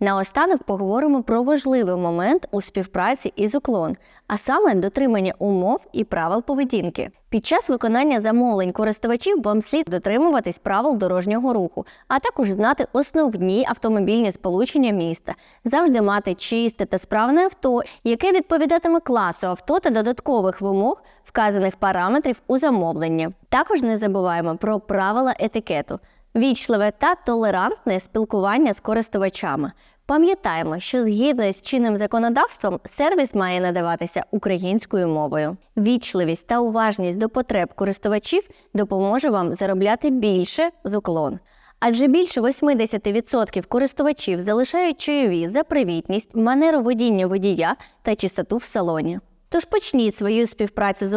Наостанок поговоримо про важливий момент у співпраці із уклон, а саме дотримання умов і правил поведінки. Під час виконання замовлень користувачів вам слід дотримуватись правил дорожнього руху, а також знати основні автомобільні сполучення міста, завжди мати чисте та справне авто, яке відповідатиме класу авто та додаткових вимог, вказаних параметрів у замовленні. Також не забуваємо про правила етикету. Вічливе та толерантне спілкування з користувачами. Пам'ятаємо, що згідно з чинним законодавством сервіс має надаватися українською мовою. Вічливість та уважність до потреб користувачів допоможе вам заробляти більше з уклон. Адже більше 80% користувачів залишають чайові за привітність, манеру водіння водія та чистоту в салоні. Тож почніть свою співпрацю з